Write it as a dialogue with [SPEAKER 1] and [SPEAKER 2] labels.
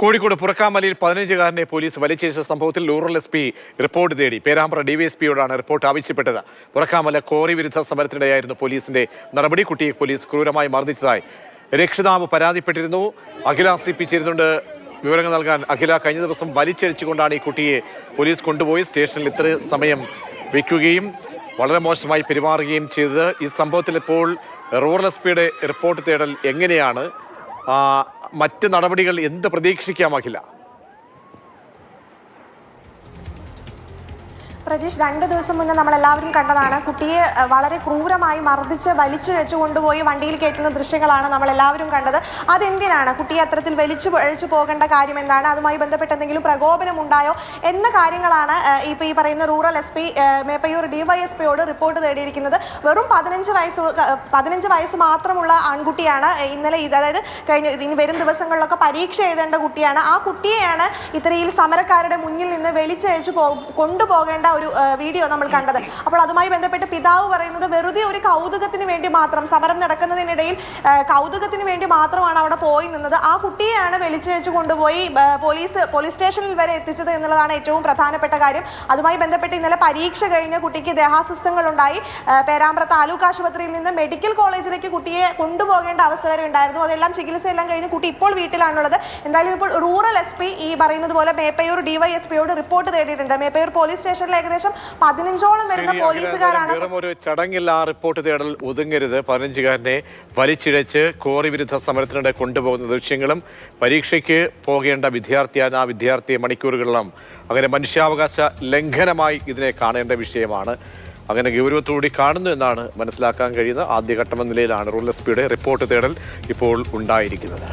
[SPEAKER 1] Kozhikode പുറക്കാമലയിൽ പതിനഞ്ചുകാരനെ police വലിച്ചേച്ച സംഭവത്തിൽ rural S P report തേടി. Perambra ഡിവൈഎസ്പിയോടാണ് report ആവശ്യപ്പെട്ടത്. പുറക്കാമല കോറി വിരുദ്ധ സമരത്തിനിടെയായിരുന്നു പോലീസിന്റെ നടപടി. കുട്ടിയെ പോലീസ് ക്രൂരമായി മർദ്ദിച്ചതായി രക്ഷിതാവ് പരാതിപ്പെട്ടിരുന്നു. അഖില സി പി വിവരങ്ങൾ നൽകാൻ അഖില കഴിഞ്ഞ ദിവസം വലിച്ചഴിച്ചുകൊണ്ടാണ് ഈ കുട്ടിയെ പോലീസ് കൊണ്ടുപോയി. സ്റ്റേഷനിൽ ഇത്ര സമയം വയ്ക്കുകയും വളരെ മോശമായി പെരുമാറുകയും ചെയ്തത്. ഈ സംഭവത്തിൽ ഇപ്പോൾ റൂറൽ എസ് പിയുടെ റിപ്പോർട്ട് തേടൽ എങ്ങനെയാണ്? മറ്റ് നടപടികൾ എന്ത് പ്രതീക്ഷിക്കാമാകില്ല.
[SPEAKER 2] പ്രജീഷ് രണ്ട് ദിവസം മുന്നേ നമ്മൾ എല്ലാവരും കണ്ടതാണ്. കുട്ടിയെ വളരെ ക്രൂരമായി മർദ്ദിച്ച് വലിച്ചു വെച്ച് കൊണ്ടുപോയി വണ്ടിയിൽ കയറ്റുന്ന ദൃശ്യങ്ങളാണ് നമ്മൾ എല്ലാവരും കണ്ടത്. അതെന്തിനാണ് കുട്ടിയെ അത്തരത്തിൽ വലിച്ചു വഴിച്ചു പോകേണ്ട കാര്യം എന്താണ്? അതുമായി ബന്ധപ്പെട്ട് എന്തെങ്കിലും പ്രകോപനം ഉണ്ടായോ? എന്ന കാര്യങ്ങളാണ് അഹ്, ഇപ്പൊ ഈ പറയുന്ന റൂറൽ എസ് പി മേപ്പയൂർ ഡിവൈഎസ്പിയോട് റിപ്പോർട്ട് തേടിയിരിക്കുന്നത്. വെറും പതിനഞ്ച് വയസ്സ് പതിനഞ്ച് വയസ്സ് മാത്രമുള്ള ആൺകുട്ടിയാണ് ഇന്നലെ ഇത് അതായത് കഴിഞ്ഞ ഇനി വരും ദിവസങ്ങളിലൊക്കെ പരീക്ഷ എഴുതേണ്ട കുട്ടിയാണ്. ആ കുട്ടിയെയാണ് ഇത്രയും സമരക്കാരുടെ മുന്നിൽ നിന്ന് വലിച്ചഴിച്ചു കൊണ്ടുപോകേണ്ട ഒരു വീഡിയോ നമ്മൾ കണ്ടത്. അപ്പോൾ അതുമായി ബന്ധപ്പെട്ട് പിതാവ് പറയുന്നത് വെറുതെ ഒരു കൗതുകത്തിന് വേണ്ടി മാത്രം സമരം നടക്കുന്നതിനിടയിൽ കൗതുകത്തിന് വേണ്ടി മാത്രമാണ് അവിടെ പോയി നിന്നത്. ആ കുട്ടിയെയാണ് വലിച്ചഴിച്ചു കൊണ്ടുപോയി പോലീസ് പോലീസ് സ്റ്റേഷനിൽ വരെ എത്തിച്ചത് എന്നുള്ളതാണ് ഏറ്റവും പ്രധാനപ്പെട്ട കാര്യം. അതുമായി ബന്ധപ്പെട്ട് ഇന്നലെ പരീക്ഷ കഴിഞ്ഞ കുട്ടിക്ക് ദേഹാസ്വസ്ഥങ്ങൾ ഉണ്ടായി പേരാമ്പ്ര താലൂക്ക് ആശുപത്രിയിൽ നിന്ന് മെഡിക്കൽ കോളേജിലേക്ക് കുട്ടിയെ കൊണ്ടുപോകേണ്ട അവസ്ഥ വരെ ഉണ്ടായിരുന്നു. അതെല്ലാം ചികിത്സയെല്ലാം കഴിഞ്ഞ് കുട്ടി ഇപ്പോൾ വീട്ടിലാണുള്ളത്. എന്തായാലും ഇപ്പോൾ റൂറൽ എസ് പി ഈ പറയുന്നത് പോലെ മേപ്പയൂർ ഡിവൈഎസ്പിയോട് റിപ്പോർട്ട് തേടിയിട്ടുണ്ട്. മേപ്പയൂർ പോലീസ് സ്റ്റേഷനിൽ ഏകദേശം പതിനഞ്ചോളം വരുന്ന പോലീസുകാരാണ്.
[SPEAKER 1] ഒരു ചടങ്ങിൽ ആ റിപ്പോർട്ട് തേടൽ ഒതുങ്ങരുത്. പതിനഞ്ചുകാരനെ വലിച്ചിഴച്ച് കോറി വിരുദ്ധ സമരത്തിനിടെ കൊണ്ടുപോകുന്ന ദൃശ്യങ്ങളും പരീക്ഷയ്ക്ക് പോകേണ്ട വിദ്യാർത്ഥിയാണ് ആ വിദ്യാർത്ഥിയെ മണിക്കൂറുകളിലും അങ്ങനെ മനുഷ്യാവകാശ ലംഘനമായി ഇതിനെ കാണേണ്ട വിഷയമാണ്. അങ്ങനെ ഗൗരവത്തോടുകൂടി കാണുന്നു എന്നാണ് മനസ്സിലാക്കാൻ കഴിയുന്ന ആദ്യഘട്ടമെന്ന നിലയിലാണ് റൂൾ എസ് പിയുടെ റിപ്പോർട്ട് തേടൽ ഇപ്പോൾ ഉണ്ടായിരിക്കുന്നത്.